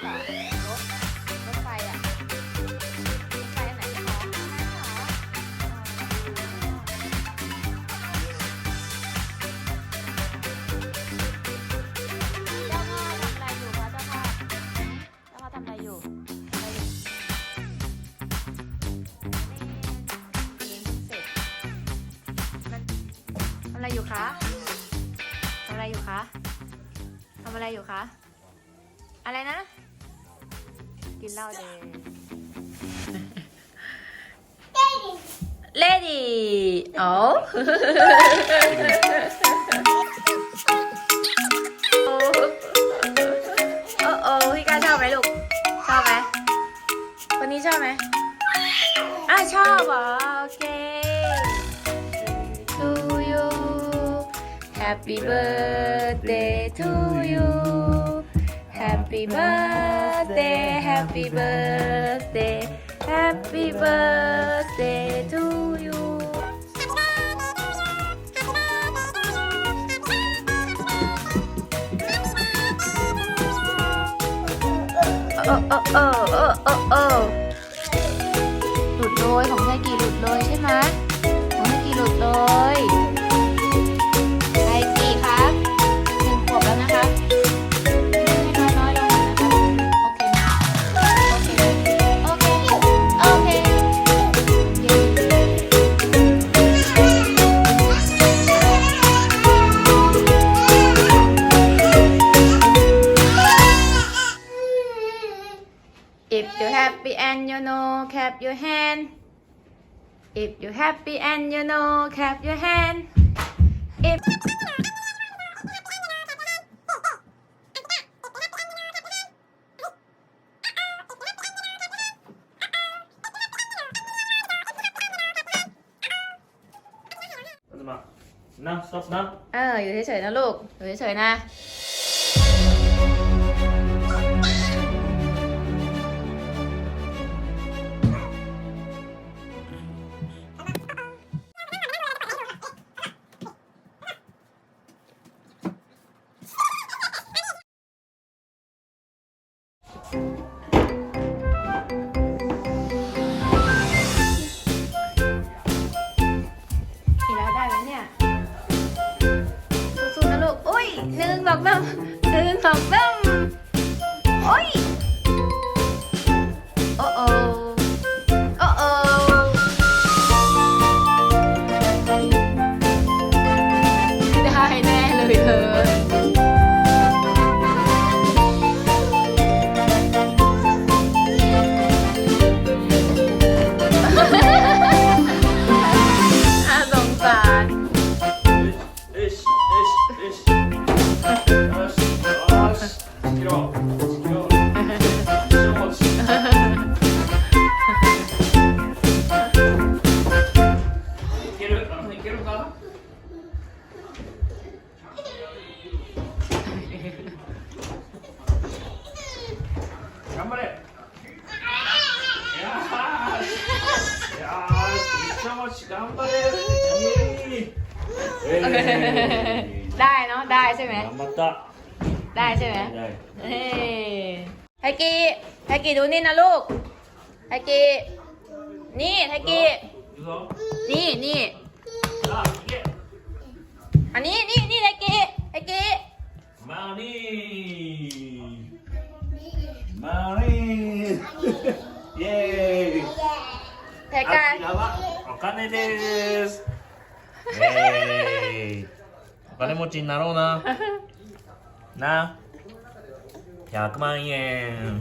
ให้รถรถไฟอะรถไฟอันไหนให้น้องให้เหรอเจ้าพ่อทำอะไรอยู่คะเจ้าพ่อเจ้าพ่อทำอะไรอยู่อะไรอยู่เล่นเกเสร็จมันทำอะไรอยู่คะทำอะไรอยู่คะทำอะไรอยู่คะอะไรนะ กินเหล้าเดย์เลดี้โอ้โอ้โอ้พี่กาชอบไหมลูก ชอบไหมคนนี้ชอบไหมอะชอบเหรอโอเค to you Happy birthday to you Happy birthday Happy birthday Happy birthday to you โอ้โอ้โอ้โอ้โอ้โอ้หลุดเลยของไทกีหลุดเลยใช่ไหมของไทกีหลุดเลย If you happy and you know clap your hand If you happy and you know clap your hand If นั่งซบนะ เอออยู่เฉยๆนะลูก อยู่เฉยๆนะ นึ่งสอง 한번에 야, 야, 이창호 씨가 한번에 에 이, ได้เนาะได้ใช่ไหม.ได้ใช่ไหม 네. เฮ้ไทกีไทกีดูนี่นะลูก ไทกี นี่ไทกี 유, นี่นี่,อันนี้นี่นี่ไทกีไทกี ばお金です。えーイ。お金持ちになろうな。な。100万円